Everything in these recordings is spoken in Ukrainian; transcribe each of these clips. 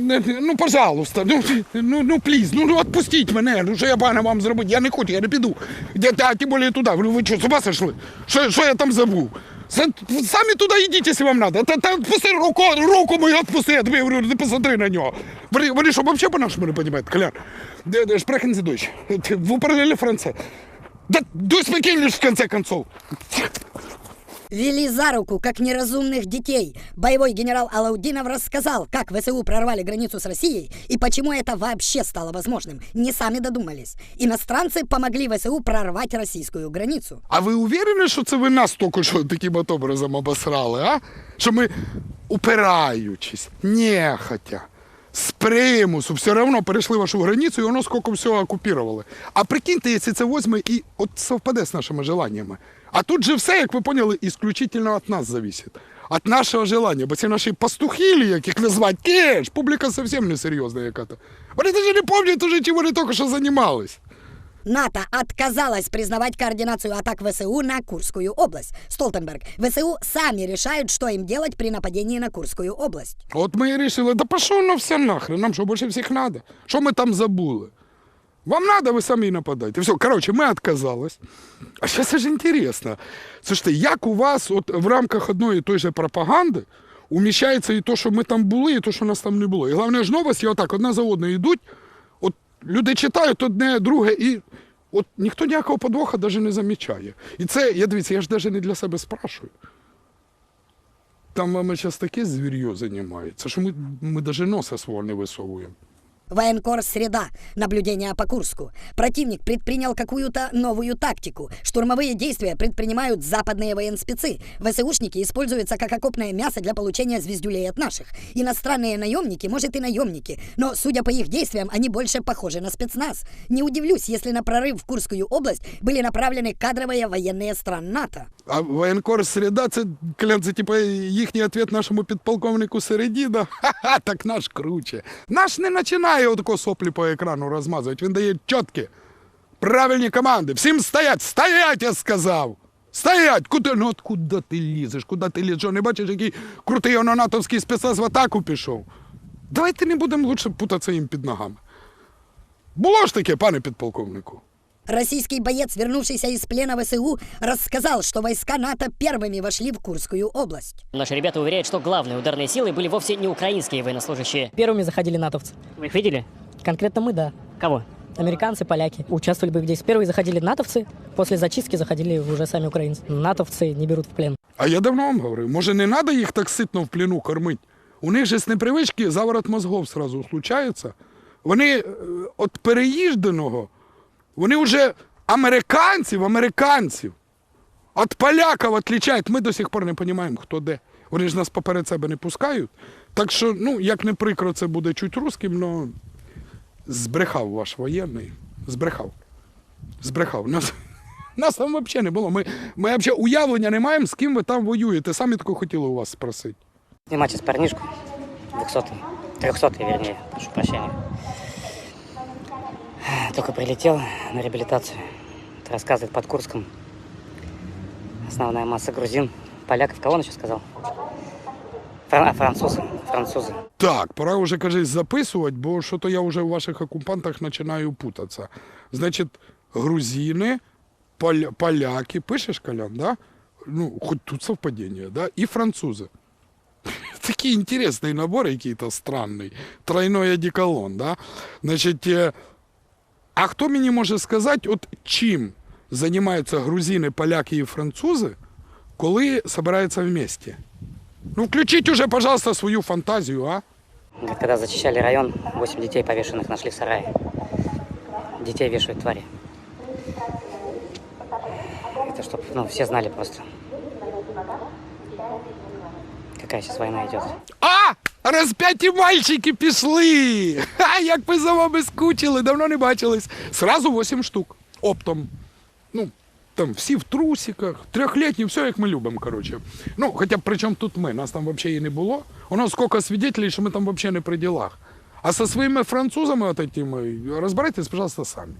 Ну, пожалуйста, ну, ну, ну, пліз, ну, ну, отпустіть мене, ну, що я пане вам зробити, я не хочу, я не піду. Я, а тим більше туди, ви, ви що, з ума сошли? Що, що я там забув? Са- Самі туди йдіть, якщо вам треба. Та, та відпусти руку, руку мою відпусти, я тобі говорю, не посмотри на нього. Вони, вони що, взагалі по-нашому не розуміють, де, Sprechen Sie Deutsch. Вы parallele Франце. Да, speak English, в конце концов. Вели за руку, как неразумных детей. Боевой генерал Алаудинов рассказал, как ВСУ прорвали границу с Россией и почему это вообще стало возможным. Не сами додумались. Иностранцы помогли ВСУ прорвать российскую границу. А ви уверені, що це ви нас тільки що таким образом обосрали, а? Що ми, упираючись, нехотя, з примусу, все одно перейшли вашу границю і воно скільки всього окупували. А прикиньте, якщо це возьме і от совпаде з нашими желаннями. А тут же все, як ви поняли, исключительно від нас зависит. От нашого желання. Бо ці наші пастухілі, як їх назвати, кеш, публіка зовсім не серйозна яка-то. Вони навіть не пам'ятають уже, чим вони тільки що займались. НАТО отказалась признавать координацию атак ВСУ на Курскую область. Столтенберг. ВСУ сами решают, что им делать при нападении на Курскую область. От ми і вирішили, да пошов воно все нахрен, нам що більше всіх треба? Що ми там забули? Вам треба, ви самі нападайте. Все, коротше, ми відказались. А зараз це ж інтересно. Слушайте, як у вас от в рамках одної і той же пропаганди уміщається і то, що ми там були, і то, що нас там не було. І головне ж новості отак, одна за одною йдуть, люди читають одне, друге, і от ніхто ніякого подвоха навіть не замічає. І це, я дивіться, я ж навіть не для себе спрашую. Там вами зараз таке звір'ю займається, що ми, ми навіть носа свого не висовуємо. Военкор «Среда». Наблюдение по Курску. Противник предпринял какую-то новую тактику. Штурмовые действия предпринимают западные военспецы. ВСУшники используются как окопное мясо для получения звездюлей от наших. Иностранные наемники, может и наемники, но, судя по их действиям, они больше похожи на спецназ. Не удивлюсь, если на прорыв в Курскую область были направлены кадровые военные стран НАТО. А воєнкор середа, це клян, це типу їхній відповідь нашому підполковнику Середіна. Ха-ха, так наш круче. Наш не починає Отако соплі по екрану розмазують. Він дає чіткі, правильні команди. Всім стоять, стоять, я сказав. Стоять! Куди? Ну от куди ти лізеш? Куди ти лізеш? Не бачиш, який крутий ононатовський спецназ в атаку пішов? Давайте не будемо лучше путатися їм під ногами. Було ж таке, пане підполковнику. Российский боец, вернувшийся из плена ВСУ, рассказал, что войска НАТО первыми вошли в Курскую область. Наши ребята уверяют, что главные ударные силы были вовсе не украинские военнослужащие. Первыми заходили натовцы. Вы их видели? Конкретно мы, да. Кого? Американцы, поляки участвовали в боевых действиях. Первые заходили натовцы, после зачистки заходили уже сами украинцы. Натовцы не берут в плен. А я давно вам говорив, може не треба їх так ситно в плену кормити? У них же з непривички заворот мозгов сразу случається. Вони е, от переїждженого, вони вже американців, американців. От поляків відлічають. Ми до сих пор не розуміємо, хто де. Вони ж нас поперед себе не пускають. Так що, ну, як не прикро, це буде чуть русським, але збрехав ваш воєнний. Збрехав. Збрехав. Нас, нас там взагалі не було. Ми, ми взагалі уявлення не маємо, з ким ви там воюєте. Самі тако хотіли у вас спросити. Снимайте с парнишку. Двухсотый. Трехсотый, вернее. Прошу прощения. Только прилетел на реабилитацию. Это рассказывает под Курском. Основная масса грузин. Поляков. Кого он еще сказал? Фран- а, французы. Французы. Так, пора вже, кажись, записувати, бо що то я вже в ваших окупантах починаю путатися. Значить, грузини, поля, поляки, пишеш, Колян, да? Ну, хоч тут совпадіння, да? І французи. Такий інтересний набор, який-то странний. Тройной одеколон, да? Значить, е, а хто мені може сказати, от чим займаються грузини, поляки і французи, коли збираються вместе? Ну, включіть уже, пожалуйста, свою фантазію, а? Говорит, Когда зачищали район, 8 детей повешенных нашли в сарае. Детей вешают твари. Это чтобы ну, все знали просто. Какая сейчас война идет. А! Розп'яті мальчики пішли! Ха, як ви за вами скучили, давно не бачились. Сразу 8 штук. Оптом. Ну, там всі в трусиках, трьохлітні, все як ми любимо, коротше. Ну, хоча б при чому тут ми, нас там взагалі і не було. У нас скільки свідетелей, що ми там взагалі не при ділах. А со своїми французами, от этими, розбирайтесь, пожалуйста, самі.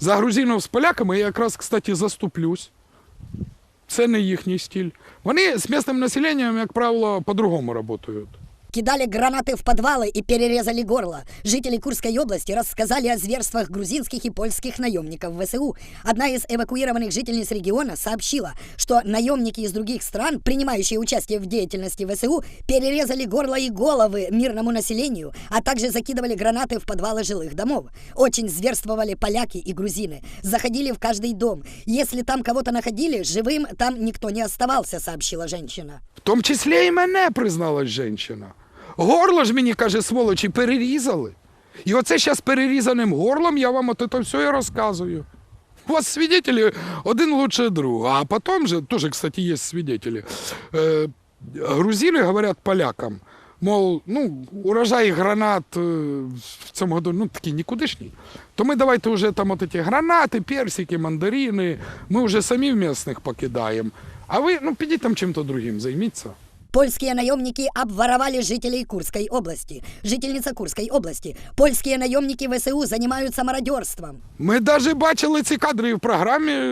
За грузинів з поляками я якраз, кстати, заступлюсь. Це не їхній стиль. Вони з місцевим населенням, як правило, по-другому працюють. Кидали гранаты в подвалы и перерезали горло. Жители Курской области рассказали о зверствах грузинских и польских наемников ВСУ. Одна из эвакуированных жительниц региона сообщила, что наемники из других стран, принимающие участие в деятельности ВСУ, перерезали горло и головы мирному населению, а также закидывали гранаты в подвалы жилых домов. Очень зверствовали поляки и грузины. Заходили в каждый дом. Если там кого-то находили, живым там никто не оставался, сообщила женщина. В тому числі і мене призналась жінка. Горло ж мені, каже, сволочі, перерізали. І оце зараз перерізаним горлом я вам от це все і розказую. У вас свидетели один лучше друга. А потом же, тоже, кстати, есть свидетели. Э, грузины говорят полякам, мол, ну, урожай гранат э, в цьому году, ну, такий нікудишній. То ми давайте вже там от ці гранати, персики, мандарини, ми вже самі в місних покидаємо. А ви, ну, підіть там чим-то другим, займіться. Польские наемники обворовали жителей Курской области. Жительница Курской области. Польские наемники ВСУ занимаются мародерством. Ми навіть бачили ці кадри в програмі, е,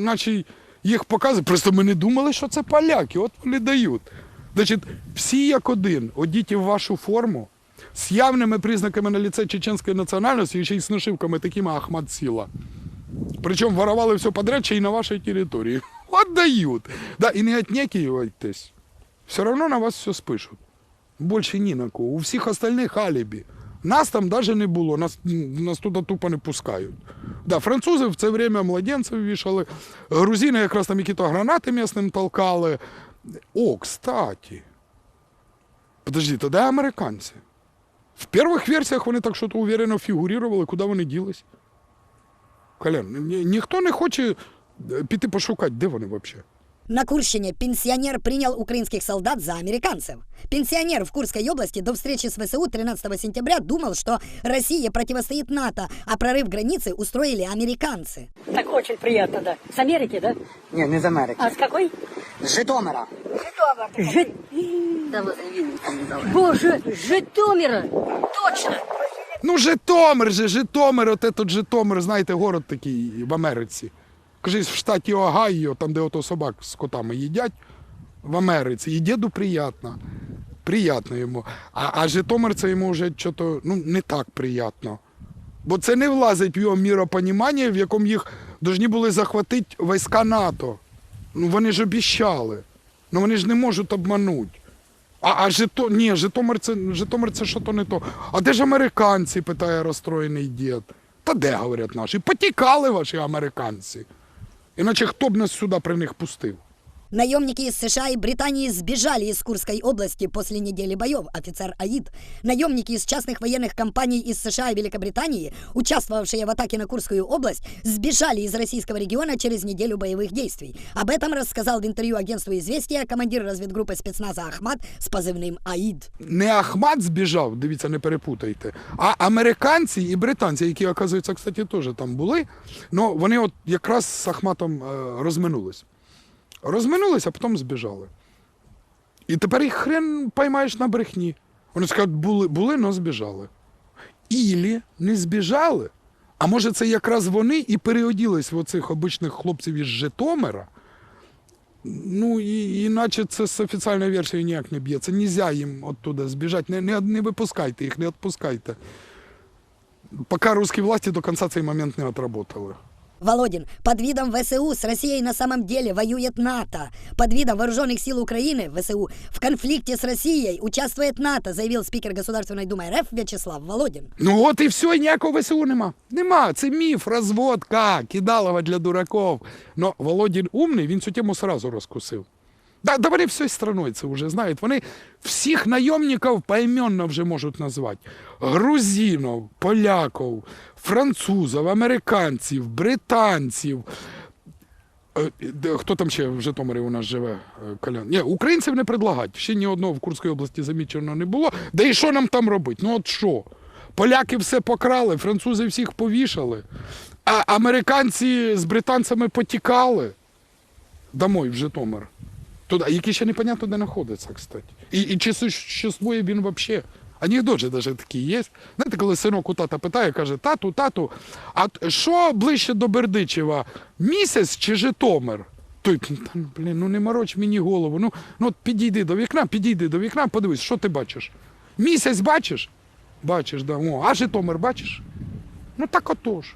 наче їх показують. Просто ми не думали, що це поляки. От вони дають. Значить, всі як один, одіті в вашу форму, з явними признаками на ліце чеченської національності і ще й з нашивками такими Ахмад Сіла. Причому воровали все подряд ще на вашій території. От дають. Да, і не отнекивайтесь. Все одно на вас все спишуть. Більше ні на кого. У всіх остальних алібі. Нас там навіть не було, нас, нас туди тупо не пускають. Да, французи в це время младенців вішали, грузини якраз там які-то гранати місним толкали. О, кстати. Подожди, тоді американці. В перших версіях вони так що-то уверенно фігурували, куди вони ділись. Колян, ні, ніхто не хоче е, піти пошукати, де вони взагалі. На Курщине пенсионер принял украинских солдат за американцев. Пенсионер в Курской области до встречи с ВСУ 13 сентября думал, что Россия противостоит НАТО, а прорыв границы устроили американцы. Так очень приятно, да. С Америки, да? Не, не з Америки. А с какой? З Житомира. Жит... Боже, Житомира! Точно! Ну, Житомир же, Житомир, от этот Житомир, знаєте, город такий в Америці. Кажись, в штаті Огайо, там, де ото собак з котами їдять, в Америці. І діду приємно. Приємно йому. А, а Житомир це йому вже щось, ну, не так приємно. Бо це не влазить в його міропонімання, в якому їх повинні були захватити війська НАТО. Ну, вони ж обіщали. Ну вони ж не можуть обманути. А, а Жито... Ні, Житомир це, Житомир це що то не то. А де ж американці, питає розстроєний дід. Та де, говорять наші? Потікали ваші американці. Іначе хто б нас сюди при них пустив? Наемники из США и Британии сбежали из Курской области после недели боев, офицер АИД. Наемники из частных военных компаний из США и Великобритании, участвовавшие в атаке на Курскую область, сбежали из российского региона через неделю боевых действий. Об этом рассказал в интервью агентству «Известия» командир разведгруппы спецназа Ахмат с позывным АИД. Не Ахмат збіжав, дивіться, не перепутайте, а американці і британці, які, оказується, кстати, теж там були, ну вони от якраз з Ахматом е, розминулись. Розминулись, а потім збіжали. І тепер їх хрен поймаєш на брехні. Вони скажуть, були, були, но збіжали. Ілі не збіжали. А може, це якраз вони і переоділись в оцих обичних хлопців із Житомира. Ну, і, іначе це з офіційною версією ніяк не б'ється. Нельзя їм оттуда збіжати. Не, не, не випускайте їх, не відпускайте. Поки русські власті до кінця цей момент не отработали. Володин, под видом ВСУ с Россией на самом деле воюет НАТО. Под видом вооруженных сил Украины, ВСУ, в конфликте с Россией участвует НАТО, заявил спикер Государственной Думы РФ Вячеслав Володин. Ну от і все, і ніякого ВСУ нема. Нема. Це міф, розводка, кидалова для дураков. Но Володін умний, він цю тему сразу розкусив. Да, да вони всією страною це вже знають. Вони всіх найомників поіменно вже можуть назвати. Грузинів, поляків, французів, американців, британців. Е, Хто там ще в Житомирі у нас живе? Е, Колян? Ні, українців не предлагають. Ще ні одного в Курській області замічено не було. Да і що нам там робити? Ну от що? Поляки все покрали, французи всіх повішали, а американці з британцями потікали домой в Житомир. Туди, які ще непонятно де знаходиться, кстати. І, і чи существує він взагалі? Анекдот же даже такий є. Знаєте, коли синок у тата питає, каже, тату, тату, а що ближче до Бердичева, місяць чи Житомир? Той, блін, ну не мороч мені голову. Ну, ну от підійди до вікна, підійди до вікна, подивись, що ти бачиш? Місяць бачиш? Бачиш, да. О, а Житомир бачиш? Ну так отож.